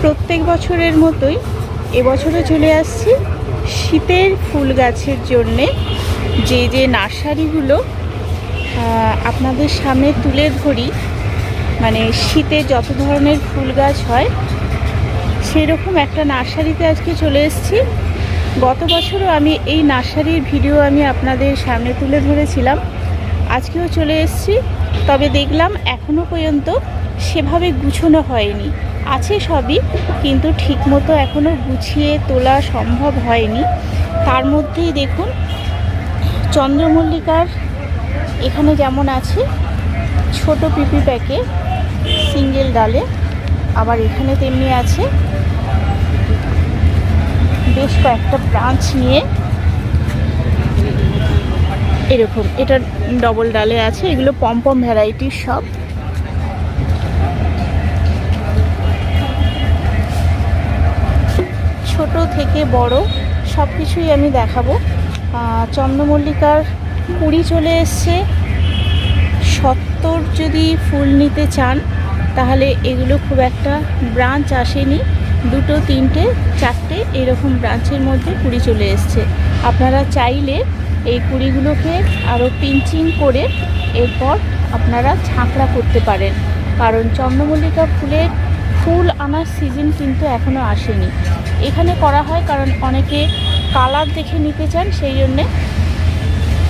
প্রত্যেক বছরের মতোই এবছরও চলে আসছি শীতের ফুল গাছের জন্যে যে যে নার্সারিগুলো আপনাদের সামনে তুলে ধরি। মানে শীতে যত ধরনের ফুল গাছ হয়, সেরকম একটা নার্সারিতে আজকে চলে এসেছি। গত বছরও আমি এই নার্সারির ভিডিও আমি আপনাদের সামনে তুলে ধরেছিলাম। আজকেও চলে এসেছি, তবে দেখলাম এখনও পর্যন্ত সেভাবে গুছানো হয়নি। আছে সবই, কিন্তু ঠিকমতো এখনও গুছিয়ে তোলা সম্ভব হয়নি। তার মধ্যেই দেখুন, চন্দ্রমল্লিকার এখানে যেমন আছে, ছোট পিপি প্যাকে সিঙ্গেল ডালে, আবার এখানে তেমনি আছে, বেশ কয়েকটা ব্রাঞ্চ নিয়ে এরকম, এটা ডবল ডালে আছে, এগুলো পমপম ভ্যারাইটির সব। ছোট থেকে বড় সব কিছুই আমি দেখাবো। চন্দ্রমল্লিকার কুড়ি চলে এসছে। সত্তর যদি ফুল নিতে চান, তাহলে এগুলো খুব একটা ব্রাঞ্চ আসেনি। দুটো, তিনটে, চারটে এরকম ব্রাঞ্চের মধ্যে কুড়ি চলে এসছে। আপনারা চাইলে এই কুড়িগুলোকে আরও পিঞ্চিং করে এরপর আপনারা ঝাঁকড়া করতে পারেন। কারণ চন্দ্রমল্লিকা ফুলের ফুল আনার সিজন কিন্তু এখনও আসেনি। এখানে করা হয় কারণ অনেকে কালার দেখে নিতে চান, সেই জন্যে।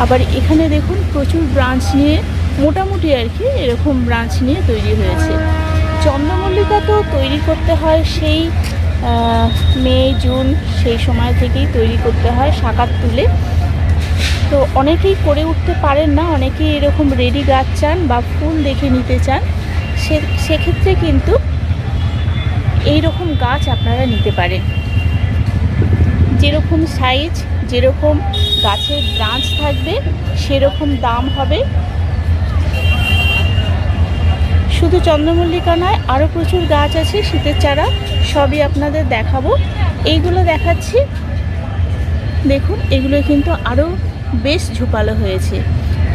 আবার এখানে দেখুন প্রচুর ব্রাঞ্চ নিয়ে, মোটামুটি আর কি এরকম ব্রাঞ্চ নিয়ে তৈরি হয়েছে। চন্দ্রমল্লিকা তো তৈরি করতে হয় সেই মে, জুন সেই সময় থেকেই তৈরি করতে হয় শাকার তুলে। তো অনেকেই করে উঠতে পারেন না, অনেকেই এরকম রেডি গাছ চান বা ফুল দেখে নিতে চান। সে, সেক্ষেত্রে কিন্তু এই রকম গাছ আপনারা নিতে পারেন। যেরকম সাইজ যেরকম গাছের ব্রাঞ্চ থাকবে, সেরকম দাম হবে। শুধু চন্দ্রমল্লিকা নয় আরও প্রচুর গাছ আছে শীতের চারা, সবই আপনাদের দেখাবো। এইগুলো দেখাচ্ছি। দেখুন, এগুলো কিন্তু আরও বেশ ঝোপালো হয়েছে।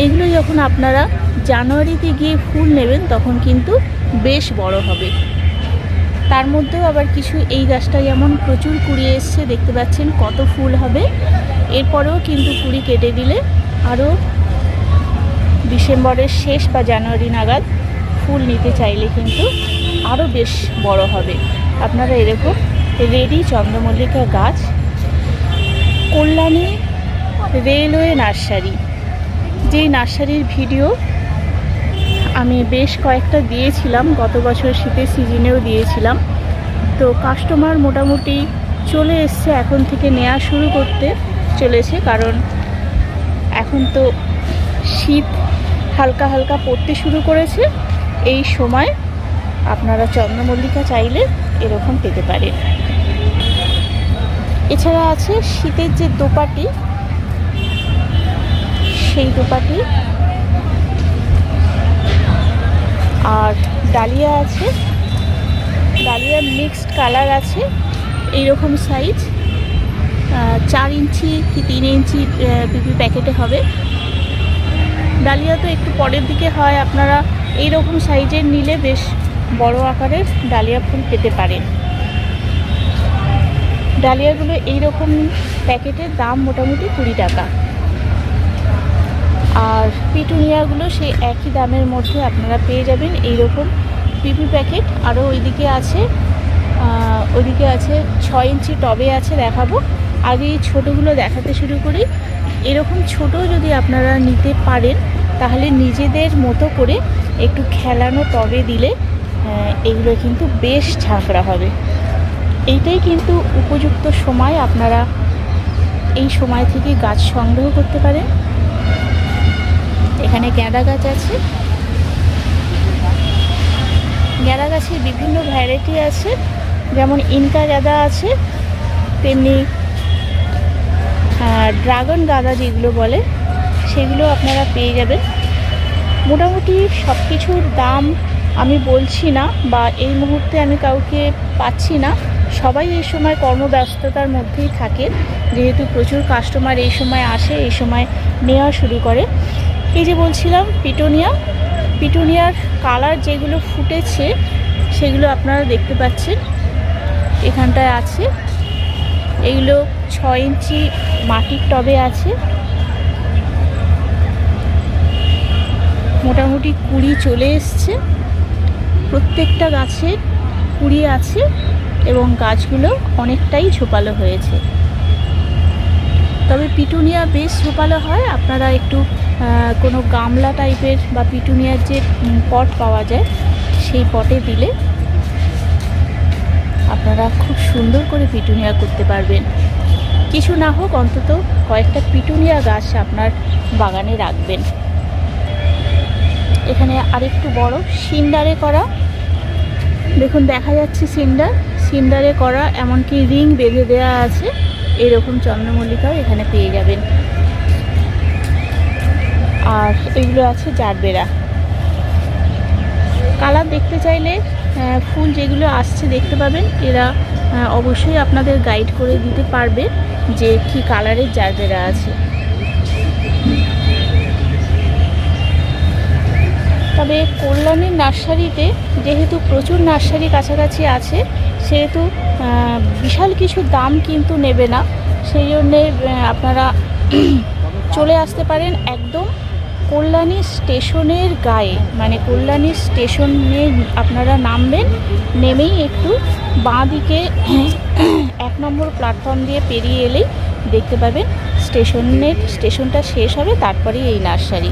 এগুলো যখন আপনারা জানুয়ারিতে গিয়ে ফুল নেবেন, তখন কিন্তু বেশ বড় হবে। তার মধ্যেও আবার কিছু এই গাছটা যেমন প্রচুর কুড়ি এসছে, দেখতে পাচ্ছেন কত ফুল হবে। এরপরেও কিন্তু কুড়ি কেটে দিলে আরও ডিসেম্বরের শেষ বা জানুয়ারি নাগাদ ফুল নিতে চাইলে কিন্তু আরও বেশ বড় হবে। আপনারা এরকম রেডি চন্দ্রমল্লিকা গাছ, কল্যাণী রেলওয়ে নার্সারি। যেই নার্সারির ভিডিও আমি বেশ কয়েকটা দিয়েছিলাম, গত বছর শীতের সিজনেও দিয়েছিলাম। তো কাস্টমার মোটামুটি চলে এসছে এখন থেকে নেওয়া শুরু করতে চলেছে, কারণ এখন তো শীত হালকা হালকা পড়তে শুরু করেছে। এই সময় আপনারা চন্দ্রমল্লিকা চাইলে এরকম পেতে পারেন। এছাড়া আছে শীতের যে দোপাটি, সেই দোপাটি আর ডালিয়া আছে। ডালিয়া মিক্সড কালার আছে। এইরকম সাইজ চার ইঞ্চি কি তিন ইঞ্চি পিপি প্যাকেটে হবে। ডালিয়া তো একটু পরের দিকে হয়। আপনারা এই রকম সাইজের নিলে বেশ বড় আকারের ডালিয়া ফুল পেতে পারেন। ডালিয়াগুলো এই রকম প্যাকেটের দাম মোটামুটি কুড়ি টাকা। আর পিটুনিয়াগুলো সেই একই দামের মধ্যে আপনারা পেয়ে যাবেন এই রকম পিপি প্যাকেট। আরও ওইদিকে আছে ওইদিকে আছে ছয় ইঞ্চি টবে আছে দেখাবো। আগে এই ছোটোগুলো দেখাতে শুরু করি। এরকম ছোট যদি আপনারা নিতে পারেন, তাহলে নিজেদের মতো করে একটু খেলানো টবে দিলে এগুলো কিন্তু বেশ ঝাঁকড়া হবে। এইটাই কিন্তু উপযুক্ত সময়। আপনারা এই সময় থেকে গাছ সংগ্রহ করতে পারেন। এখানে গ্যাঁদা গাছ আছে। গ্যাঁদা গাছের বিভিন্ন ভ্যারাইটি আছে। যেমন ইনকা গাঁদা আছে, তেমনি ড্রাগন গাঁদা যেগুলো বলে, সেগুলো আপনারা পেয়ে যাবেন। মোটামুটি সব কিছুর দাম আমি বলছি না বা এই মুহূর্তে আমি কাউকে পাচ্ছি না। সবাই এই সময় কর্মব্যস্ততার মধ্যেই থাকে। যেহেতু প্রচুর কাস্টমার এই সময় আসে, এই সময় নেওয়া শুরু করে। এই যে বলছিলাম, পিটোনিয়া। পিটোনিয়ার কালার যেগুলো ফুটেছে, সেগুলো আপনারা দেখতে পাচ্ছেন। এখানটায় আছে। এইগুলো ছ ইঞ্চি মাটির টবে আছে। মোটামুটি কুড়ি চলে এসছে। প্রত্যেকটা গাছের কুড়ি আছে এবং গাছগুলো অনেকটাই ঝোপালো হয়েছে। তবে পিটুনিয়া বেশ ঝোপালো হয়। আপনারা একটু কোনো গামলা টাইপের বা পিটুনিয়ার যে পট পাওয়া যায়, সেই পটে দিলে আপনারা খুব সুন্দর করে পিটুনিয়া করতে পারবেন। কিছু না হোক, অন্তত কয়েকটা পিটুনিয়া গাছ আপনার বাগানে রাখবেন। এখানে আরেকটু বড় সিন্ডারে করা। দেখুন, দেখা যাচ্ছে সিন্ডার। সিন্ডারে করা, এমনকি রিং বেঁধে দেওয়া আছে। এরকম চন্দ্রমল্লিকাও এখানে পেয়ে যাবেন। আর এগুলো আছে জারবেরা। কালার দেখতে চাইলে ফুল যেগুলো আসছে দেখতে পাবেন, এরা অবশ্যই আপনাদের গাইড করে দিতে পারবে যে কি কালারের জারবেরা আছে। তবে কল্যাণীর নার্সারিতে যেহেতু প্রচুর নার্সারি কাছাকাছি আছে, সেহেতু বিশাল কিছু দাম কিন্তু নেবে না। সেই জন্যে আপনারা চলে আসতে পারেন একদম কল্যাণী স্টেশনের গায়ে মানে কল্যাণী স্টেশনে আপনারা নামবেন, নেমেই একটু বাঁ দিকে এক নম্বর প্ল্যাটফর্ম দিয়ে পেরিয়ে এলেই দেখতে পাবেন স্টেশনের স্টেশনটা শেষ হবে তারপরেই এই নার্সারি।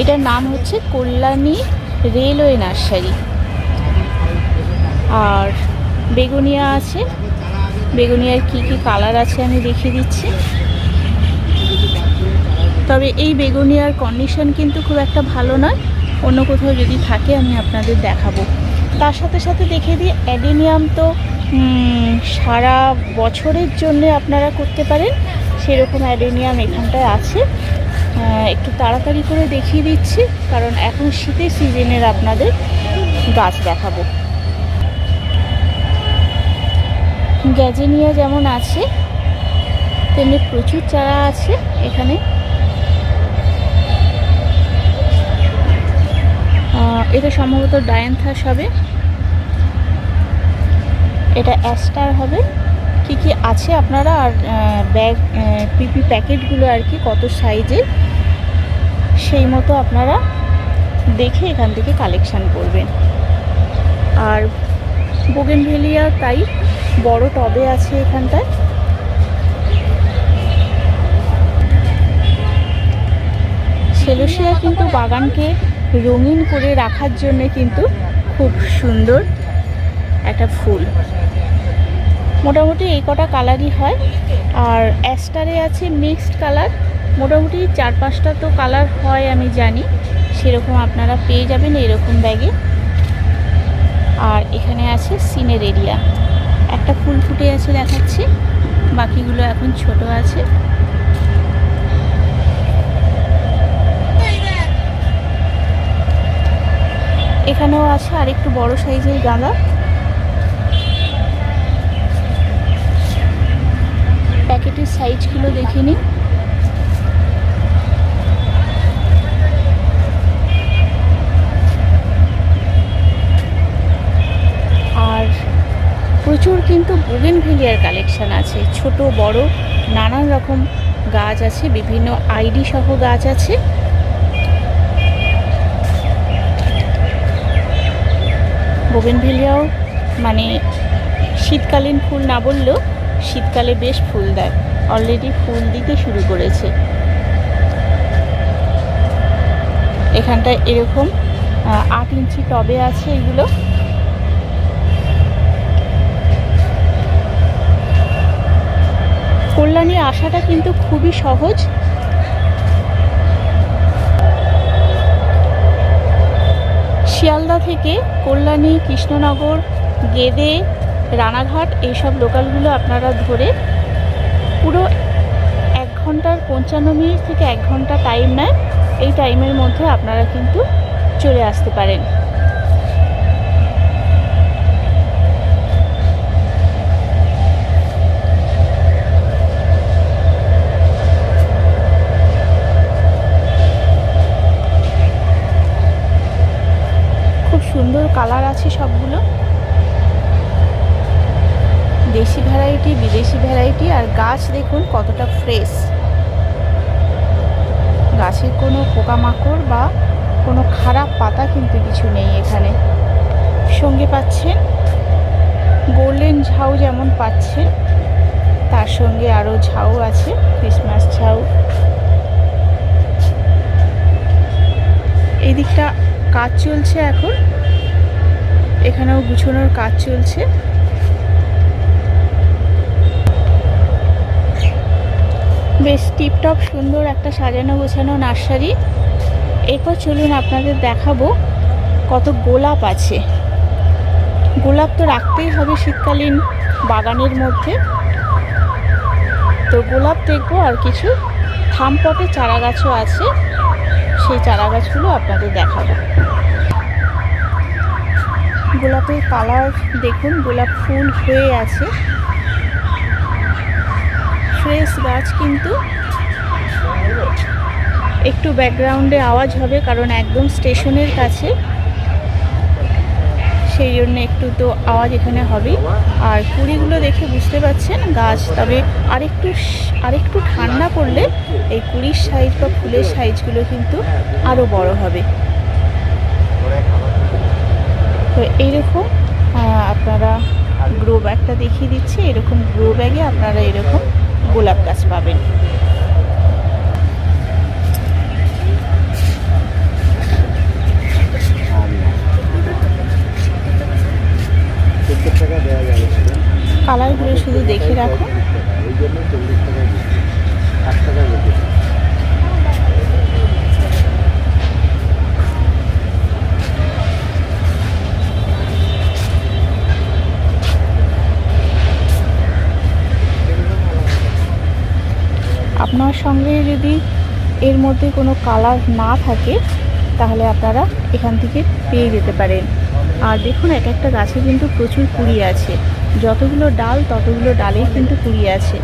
এটার নাম হচ্ছে কল্যাণী রেলওয়ে নার্সারি। আর বেগুনিয়া আছে। বেগুনিয়ার কি কি কালার আছে আমি দেখিয়ে দিচ্ছি। তবে এই বেগুনিয়ার কন্ডিশন কিন্তু খুব একটা ভালো নয়। অন্য কোথাও যদি থাকে, আমি আপনাদের দেখাবো। তার সাথে সাথে দেখে দিই অ্যাডেনিয়াম তো সারা বছরের জন্য আপনারা করতে পারেন। সেরকম অ্যাডেনিয়াম এখানটায় আছে। একটু তাড়াতাড়ি করে দেখিয়ে দিচ্ছি, কারণ এখন শীতের সিজনের আপনাদের গাছ দেখাবো। গ্যাজেনিয়া যেমন আছে, তেমনি প্রচুর চারা আছে এখানে। এটা সম্ভবত ডায়ান্থাস হবে। এটা অ্যাস্টার হবে। কি কি আছে আপনারা? আর ব্যাগ পিপি প্যাকেটগুলো আর কি, কত সাইজের সেই মতো আপনারা দেখে এখান থেকে কালেকশান করবেন। আর বোগেনভেলিয়া তাই বড় টবে আছে এখানটায়। সেলোসিয়া কিন্তু বাগানকে রঙিন করে রাখার জন্যে কিন্তু খুব সুন্দর একটা ফুল। মোটামুটি এই কটা কালারই হয়। আর অ্যাস্টারে আছে মিক্সড কালার। মোটামুটি চার পাঁচটা তো কালার হয় আমি জানি। সেরকম আপনারা পেয়ে যাবেন এরকম ব্যাগে। আর এখানে আছে সিনের এরিয়া একটা ফুল ফুটে আছে দেখাচ্ছি। বাকিগুলো এখন ছোট আছে। এখানেও আছে আরেকটু বড় সাইজের গাঁদা। প্যাকেটের সাইজগুলো দেখে নিন আর প্রচুর কিন্তু বোগেনভেলিয়ার কালেকশন আছে। ছোট, বড়, নানান রকম গাছ আছে, বিভিন্ন আইডি সহ গাছ আছে। বোগেনভেলিয়াও মানে শীতকালীন ফুল না বললেও শীতকালে বেশ ফুল দেয়। অলরেডি ফুল দিতে শুরু করেছে। এখানটায় এরকম আট ইঞ্চি টবে আছে এগুলো। কল্যাণী আসাটা কিন্তু খুবই সহজ। শিয়ালদা থেকে কল্যাণী, কৃষ্ণনগর, গেদে, রানাঘাট এইসব লোকালগুলো আপনারা ধরে পুরো এক ঘণ্টার পঞ্চান্ন মিনিট থেকে এক ঘণ্টা টাইম নেয়। এই টাইমের মধ্যে আপনারা কিন্তু চলে আসতে পারেন। কালার আছে সবগুলো। দেশি ভ্যারাইটি বিদেশি ভ্যারাইটি আর গাছ দেখুন কতটা ফ্রেশ গাছের কোনো পোকামাকড় বা কোনো খারাপ পাতা কিন্তু কিছু নেই এখানে। সঙ্গে পাচ্ছেন গোল্ডেন ঝাউ যেমন পাচ্ছেন, তার সঙ্গে আরও ঝাউ আছে ক্রিসমাস ঝাউ। এই দিকটা কাজ চলছে এখন। এখানেও গুছোনোর কাজ চলছে। বেশ টিপটপ সুন্দর একটা সাজানো গোছানো নার্সারি। এরপর চলুন আপনাদের দেখাবো কত গোলাপ আছে। গোলাপ তো রাখতেই হবে শীতকালীন বাগানের মধ্যে। তো গোলাপ দেখব আর কিছু থামপটে চারা গাছও আছে। সেই চারা গাছগুলো আপনাদের দেখাবো। গোলাপের কালার দেখুন, গোলাপ ফুল হয়ে আছে। ফ্রেশ গাছ কিন্তু। একটু ব্যাকগ্রাউন্ডে আওয়াজ হবে, কারণ একদম স্টেশনের কাছে। সেই জন্য একটু তো আওয়াজ এখানে হবেই। আর কুড়িগুলো দেখে বুঝতে পারছেন গাছ, তবে আরেকটু আরেকটু ঠান্ডা পড়লে এই কুড়ির সাইজ বা ফুলের সাইজগুলো কিন্তু আরও বড় হবে। তো এইরকম আপনারা গ্রো ব্যাগটা দেখিয়ে দিচ্ছি। এরকম গ্রো ব্যাগে আপনারা এরকম গোলাপ গাছ পাবেন। কালারগুলো শুধু দেখে রাখুন। টাকা আপনার সঙ্গে যদি এর মধ্যে কোনো কালার না থাকে, তাহলে আপনারা এখান থেকে পেয়ে যেতে পারেন। আর দেখুন, এক একটা গাছে কিন্তু প্রচুর কুড়ি আছে। যতগুলো ডাল, ততগুলো ডালেই কিন্তু কুড়ি আছে।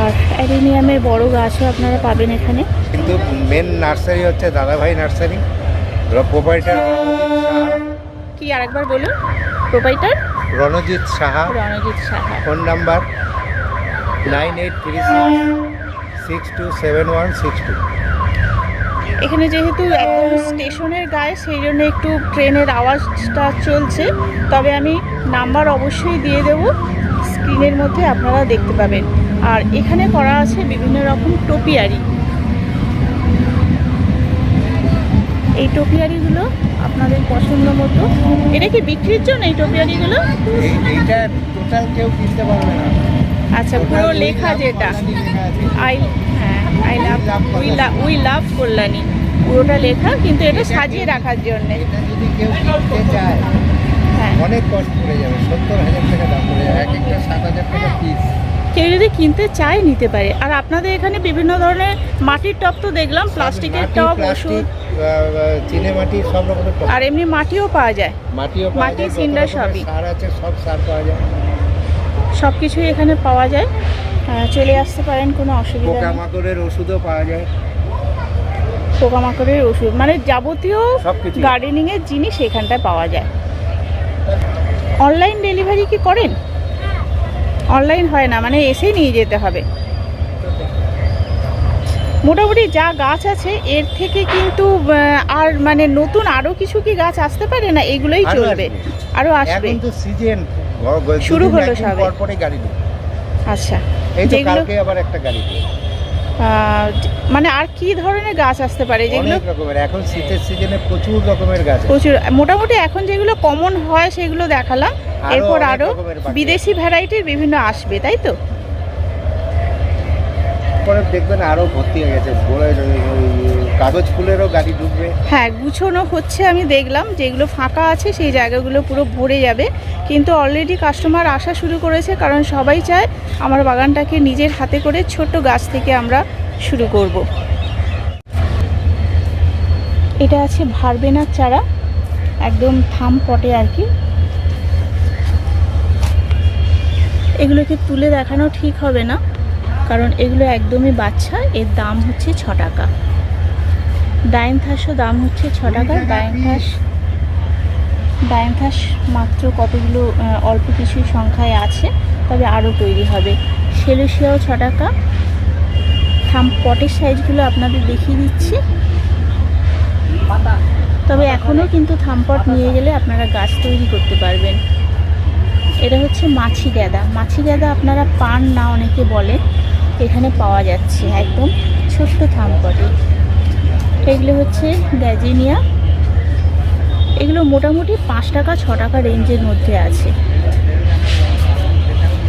আর অ্যাডেনিয়ামের বড় গাছও আপনারা পাবেন এখানে। কিন্তু মেন নার্সারি হচ্ছে দাদাভাই নার্সারি প্রোপাইটার কি আরেকবার বলুন? Proprietor? Ranjit Saha. Ranjit Saha. Phone number nine eight three six two seven one six two. এখানে যেহেতু একদম স্টেশনের গায়ে সেই জন্য একটু ট্রেনের আওয়াজটা চলছে। তবে আমি নাম্বার অবশ্যই দিয়ে দেব। স্ক্রিনের মধ্যে আপনারা দেখতে পাবেন। আর এখানে করা আছে বিভিন্ন রকম টোপিয়ারি। এই টোপিয়ারিগুলো আপনাদের পছন্দ মতো। এটা কি বিক্রির জন্য এই টোপিয়ারিগুলো? এই এইটা টোটাল কেউ কিনতে পারবে না। আচ্ছা পুরো লেখা যেটা। আই হ্যাঁ I love we love we love Kalyani. পুরোটা লেখা কিন্তু এটা সাজিয়ে রাখার জন্যে। যদি কেউ কিনতে চায় হ্যাঁ। অনেক কষ্ট পড়ে যাবে সত্তর হাজার টাকা দাম পড়ে যাবে এক একটা সাত হাজার টাকা পিস কেউ যদি কিনতে চায় নিতে পারে। আর আপনাদের এখানে বিভিন্ন ধরনের মাটির টব তো দেখলাম প্লাস্টিকের টব ওষুধ। চিনে মাটি সব রকমের আর এমনি মাটিও পাওয়া যায়। মাটিও মাটি, সিন্ডার সবই। সার আছে সব সার পাওয়া যায়। সব কিছুই এখানে পাওয়া যায়। চলে আসতে পারেন কোনো অসুবিধা নেই। পোকামাকড়ের ওষুধও পাওয়া যায়। পোকামাকড়ের ওষুধ মানে যাবতীয়। গার্ডেনিংয়ের জিনিস এখানটায় পাওয়া যায়। অনলাইন ডেলিভারি কি করেন? অনলাইন হয় না মানে এসেই নিয়ে যেতে হবে। মোটামুটি যা গাছ আছে এর থেকে কিন্তু আর মানে নতুন আরও কিছু কি গাছ আসতে পারে না? এগুলোই চলবে। আরও আসবে এখন তো সিজন শুরু হলো সবে। পর গাড়ি আচ্ছা। এই তো কালকে আবার একটা গাড়ি মানে আর কি ধরনের গাছ আসতে পারে? যেগুলো রকমের। এখন শীতের সিজনে প্রচুর রকমের গাছ প্রচুর। মোটামুটি এখন যেগুলো কমন হয় সেগুলো দেখালাম। এরপর আরও বিদেশি ভ্যারাইটির বিভিন্ন আসবে তাই তো? পরে দেখবেন আরও ভর্তি হয়ে গেছে। কাগজ ফুলেরও গাড়ি ঢুকবে। হ্যাঁ গুছোনো হচ্ছে আমি দেখলাম যেগুলো ফাঁকা আছে, সেই জায়গাগুলো পুরো ভরে যাবে। কিন্তু অলরেডি কাস্টমার আসা শুরু করেছে, কারণ সবাই চায় আমার বাগানটাকে নিজের হাতে করে ছোট্ট গাছ থেকে আমরা শুরু করব। এটা আছে ভারবেনার চারা, একদম থাম পটে আর কি। এগুলোকে তুলে দেখানো ঠিক হবে না। কারণ এগুলো একদমই বাচ্চা এর দাম হচ্ছে ছ টাকা। ডাইনথাসও দাম হচ্ছে ছ টাকা ডাইনথাস ডাইনথাস মাত্র কতগুলো অল্প কিছু সংখ্যায় আছে তবে আরও তৈরি হবে। সেলেসিয়াও ছ টাকা। থাম পটের সাইজগুলো আপনাদের দেখিয়ে দিচ্ছি। তবে এখনও কিন্তু থামপট নিয়ে গেলে আপনারা গাছ তৈরি করতে পারবেন। এটা হচ্ছে মাছি গ্যাদা মাছি গ্যাদা আপনারা পান না অনেকে বলে। এখানে পাওয়া যাচ্ছে একদম ছোট্ট থামপটে। এগুলো হচ্ছে গ্যাজিনিয়া। এগুলো মোটামুটি পাঁচ টাকা, ছ টাকা রেঞ্জের মধ্যে আছে।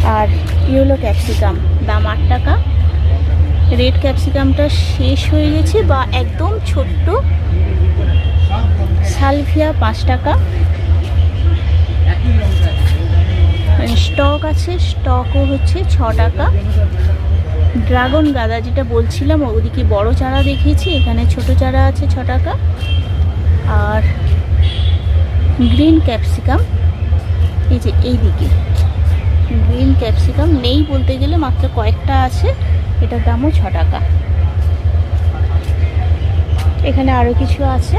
আর ইয়েলো ক্যাপসিকাম, দাম আট টাকা। রেড ক্যাপসিকামটা শেষ হয়ে গেছে বা একদম ছোট্ট। সালভিয়া পাঁচ টাকা। স্টক আছে, স্টকও হচ্ছে ছ টাকা। ড্রাগন গাদা যেটা বলছিলাম, ওদিকে বড় চারা দেখিয়েছি এখানে ছোট চারা আছে ছ টাকা। আর গ্রিন ক্যাপসিকাম, এই যে এই দিকে গ্রিন ক্যাপসিকাম নেই বলতে গেলে, মাত্র কয়েকটা আছে। এটার দামও ছ টাকা। এখানে আরও কিছু আছে।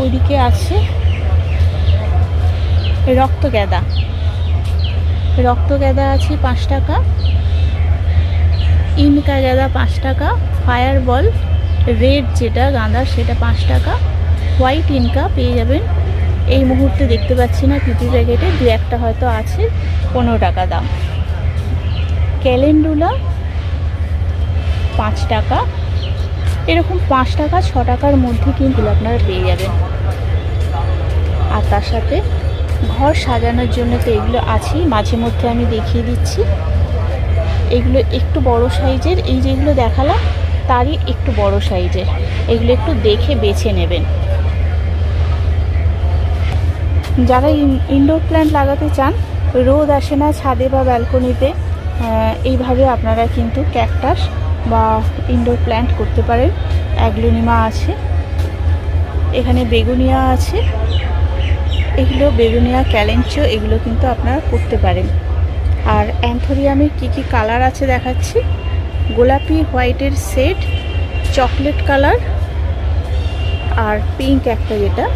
ওইদিকে আছে রক্ত গ্যাদা রক্ত গ্যাদা আছে পাঁচ টাকা ইনকা গ্যাদা পাঁচ টাকা ফায়ার বল রেড যেটা গাঁদার সেটা পাঁচ টাকা, হোয়াইট ইনকা পেয়ে যাবেন। এই মুহূর্তে দেখতে পাচ্ছি না পিপি প্যাকেটে, দু একটা হয়তো আছে, পনেরো টাকা দাম। ক্যালেন্ডুলা পাঁচ টাকা, এরকম পাঁচ টাকা, ছ টাকার মধ্যে কিন্তু আপনারা পেয়ে যাবেন। আর তার সাথে ঘর সাজানোর জন্য তো এগুলো আছেই। মাঝে মধ্যে আমি দেখিয়ে দিচ্ছি। এগুলো একটু বড় সাইজের, এই যেগুলো দেখালাম, তারই একটু বড় সাইজের। এগুলো একটু দেখে বেছে নেবেন। যারা ইনডোর প্ল্যান্ট লাগাতে চান, রোদ আসে না ছাদে বা ব্যালকনিতে এইভাবে আপনারা কিন্তু ক্যাকটাস বা ইনডোর প্ল্যান্ট করতে পারেন। অ্যাগ্লোনিমা আছে। এখানে বেগুনিয়া আছে। এগুলো বেগুনিয়া, ক্যালেঞ্চো, এগুলো কিন্তু আপনারা করতে পারেন। আর অ্যান্থোরিয়ামের কী কী কালার আছে দেখাচ্ছি? গোলাপি, হোয়াইটের সেট চকলেট কালার, আর পিঙ্ক একটা যেটা,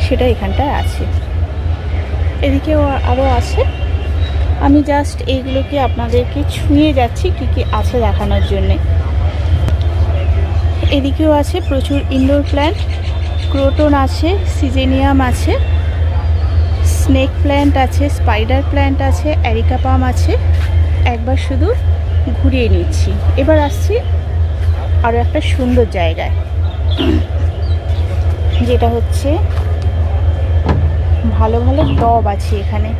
সেটা এখানটায় আছে। এদিকেও আরও আছে। আমি জাস্ট এইগুলোকে আপনাদেরকে ছুঁয়ে যাচ্ছি কী কী আছে দেখানোর জন্যে। এদিকেও আছে প্রচুর ইনডোর প্ল্যান্ট। ক্রোটন আছে, সিজেনিয়াম আছে, স্নেক প্ল্যান্ট আছে, স্পাইডার প্ল্যান্ট আছে অ্যারিকা পাম আছে। একবার শুধু ঘুরিয়ে নিচ্ছি। এবার আসছি আরও একটা সুন্দর জায়গায়, যেটা হচ্ছে ভালো ভালো টব আছে এখানে।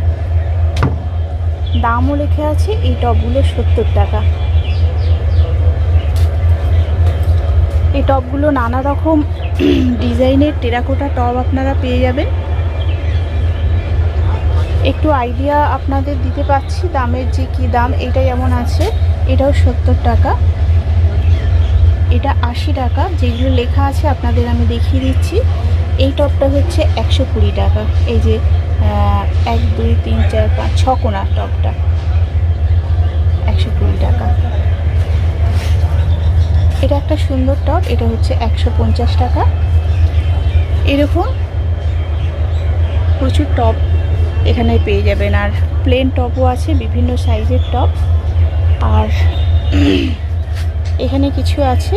দামও লেখা আছে, এই টবগুলো সত্তর টাকা। এই টবগুলো নানা রকম ডিজাইনের টেরাকোটা টব আপনারা পেয়ে যাবেন। একটু আইডিয়া আপনাদের দিতে পারছি দামের যে কি দাম, এটা যেমন আছে, এটাও সত্তর টাকা। এটা আশি টাকা, যেগুলো লেখা আছে আপনাদের আমি দেখিয়ে দিচ্ছি। এই টপটা হচ্ছে একশো কুড়ি টাকা। এই যে এক, দুই, তিন, চার, পাঁচ, ছ কোনা টপটা। একশো কুড়ি টাকা। এটা একটা সুন্দর টপ, এটা হচ্ছে একশো পঞ্চাশ টাকা। এরকম প্রচুর টপ এখানে পেয়ে যাবেন। আর প্লেন টপও আছে, বিভিন্ন সাইজের টপ। আর এখানে কিছু আছে,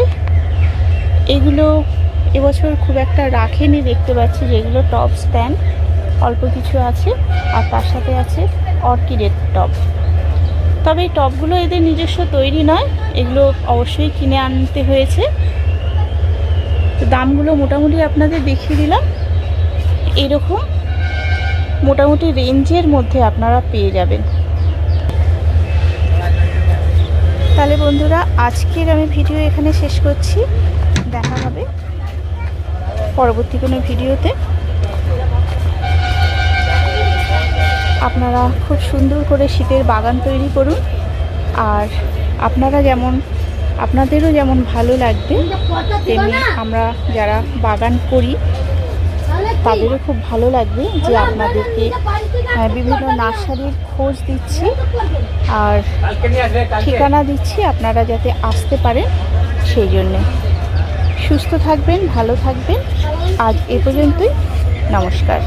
এগুলো এবছর খুব একটা রাখেনি, দেখতে পাচ্ছি যেগুলো টপ স্ট্যান্ড অল্প কিছু আছে, আর তার সাথে আছে অর্কিডের টপ। তবে এই টপগুলো এদের নিজস্ব তৈরি নয়, এগুলো অবশ্যই কিনে আনতে হয়েছে। তো দামগুলো মোটামুটি আপনাদের দেখিয়ে দিলাম। এরকম মোটামুটি রেঞ্জের মধ্যে আপনারা পেয়ে যাবেন। তাহলে বন্ধুরা, আজকের আমি ভিডিও এখানে শেষ করছি। দেখা হবে পরবর্তী কোনো ভিডিওতে। আপনারা খুব সুন্দর করে শীতের বাগান তৈরি করুন। আর আপনারা যেমন, আপনাদেরও যেমন ভালো লাগবে, তেমনি আমরা যারা বাগান করি, তাদেরও খুব ভালো লাগবে যে আপনাদেরকে বিভিন্ন নার্সারির খোঁজ দিচ্ছি। আর ঠিকানা দিচ্ছি আপনারা যাতে আসতে পারেন সেই জন্যে। সুস্থ থাকবেন, ভালো থাকবেন। আজ এ পর্যন্তই। নমস্কার।